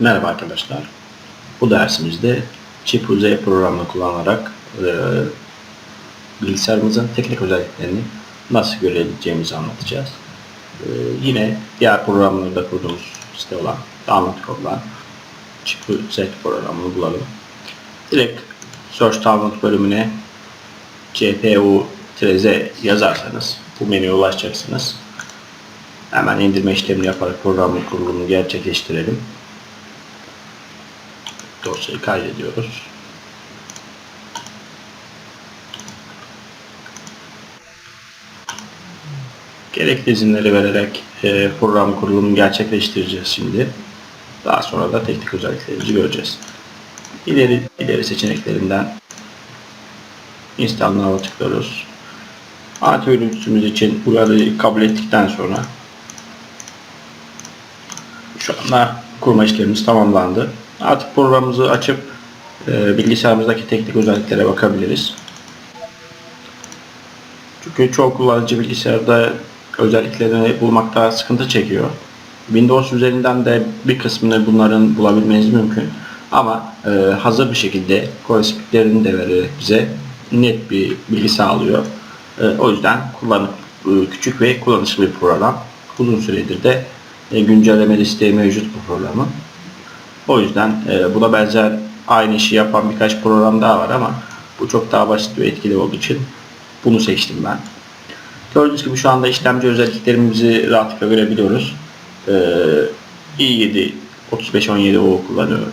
Merhaba arkadaşlar. Bu dersimizde Chip UZ programını kullanarak e, bilgisayarımızın teknik özelliklerini nasıl görebileceğimizi anlatacağız. E, yine diğer programlarda kurduğumuz site olan, download olan Chip UZ programını bulalım. Direkt Search Download bölümüne CPU-Z yazarsanız bu menüye ulaşacaksınız. Hemen indirme işlemini yaparak programın kurulumunu gerçekleştirelim. Dosyayı kaydediyoruz. Gerekli izinleri vererek e, program kurulumunu gerçekleştireceğiz şimdi. Daha sonra da teknik özelliklerimizi göreceğiz. İleri, ileri seçeneklerinden Install Now'a tıklıyoruz. Antivirüsümüz için uyarıyı kabul ettikten sonra şu anda kurma işlemimiz tamamlandı. Artık programımızı açıp e, bilgisayarımızdaki teknik özelliklere bakabiliriz. Çünkü çoğu kullanıcı bilgisayarda özelliklerini bulmakta sıkıntı çekiyor. Windows üzerinden de bir kısmını bunların bulabilmeniz mümkün. Ama e, hazır bir şekilde korespeklerini de vererek bize net bir bilgi sağlıyor. E, o yüzden kullanıp e, küçük ve kullanışlı bir program. Uzun süredir de e, güncelleme listeği mevcut bu programın. O yüzden e, buna benzer aynı işi yapan birkaç program daha var ama bu çok daha basit ve etkili olduğu için bunu seçtim ben. Gördüğünüz gibi şu anda işlemci özelliklerimizi rahatlıkla görebiliyoruz. E, i7 3517O kullanıyor.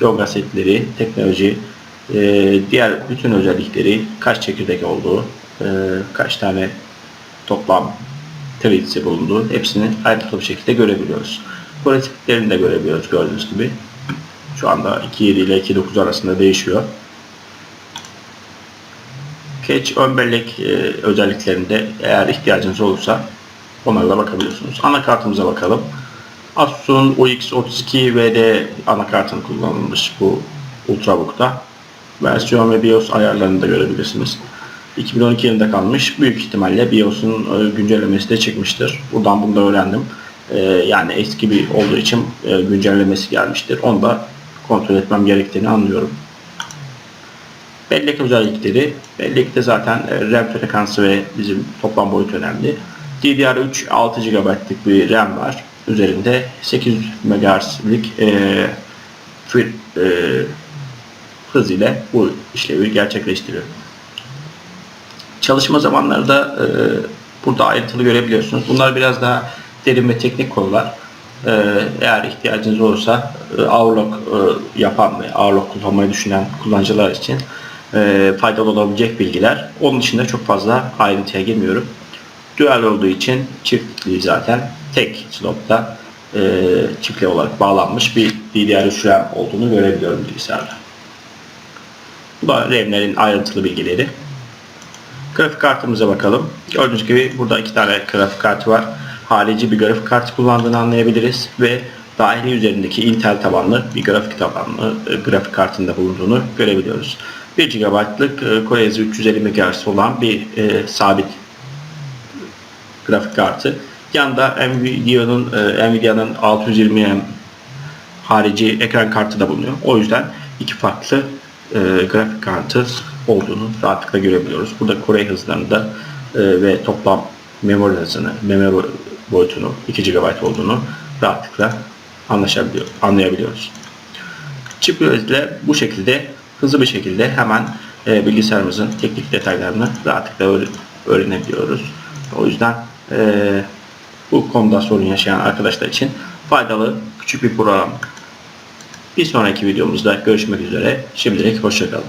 Yoga setleri, teknoloji, e, diğer bütün özellikleri, kaç çekirdek olduğu, e, kaç tane toplam tweets'i bulunduğu hepsini ayrıntılı bir şekilde görebiliyoruz. Pratiklerini de görebiliyoruz gördüğünüz gibi. Şu anda 2.7 ile 2.9 arasında değişiyor. Cache ön bellek e, özelliklerinde eğer ihtiyacınız olursa onlara da bakabiliyorsunuz. Anakartımıza bakalım. Asus'un UX32 VD anakartını kullanılmış bu Ultrabook'ta. Versiyon ve BIOS ayarlarını da görebilirsiniz. 2012 yılında kalmış. Büyük ihtimalle BIOS'un e, güncellemesi de çıkmıştır. Buradan bunu da öğrendim. E, yani eski bir olduğu için e, güncellemesi gelmiştir. Onu da kontrol etmem gerektiğini anlıyorum. Bellek özellikleri. Bellekte zaten e, RAM frekansı ve bizim toplam boyut önemli. DDR3 6 GB'lık bir RAM var. Üzerinde 800 MHz'lik e, e, hız ile bu işlevi gerçekleştiriyor. Çalışma zamanları da e, burada ayrıntılı görebiliyorsunuz. Bunlar biraz daha derin ve teknik konular. E, eğer ihtiyacınız olursa e, Outlook e, yapan ve Outlook kullanmayı düşünen kullanıcılar için e, faydalı olabilecek bilgiler. Onun dışında çok fazla ayrıntıya girmiyorum. Dual olduğu için çiftli zaten tek slotta e, çiftli olarak bağlanmış bir DDR3 RAM olduğunu görebiliyorum bilgisayarda. Bu da RAM'lerin ayrıntılı bilgileri. Grafik kartımıza bakalım. Gördüğünüz gibi burada iki tane grafik kartı var. Harici bir grafik kartı kullandığını anlayabiliriz ve dahili üzerindeki Intel tabanlı bir grafik tabanlı e, grafik kartında bulunduğunu görebiliyoruz. 1 GB'lık e, Core i3 350 MHz olan bir e, sabit grafik kartı. Yanında Nvidia'nın e, Nvidia'nın 620M harici ekran kartı da bulunuyor. O yüzden iki farklı e, grafik kartı olduğunu rahatlıkla görebiliyoruz. Burada Core hızlarını da e, ve toplam memori hızını, memori boyutunu 2 GB olduğunu rahatlıkla anlaşabiliyor, anlayabiliyoruz. Chip ile bu şekilde hızlı bir şekilde hemen e, bilgisayarımızın teknik detaylarını rahatlıkla öğre- öğrenebiliyoruz. O yüzden e, bu konuda sorun yaşayan arkadaşlar için faydalı küçük bir program. Bir sonraki videomuzda görüşmek üzere. Şimdilik hoşçakalın.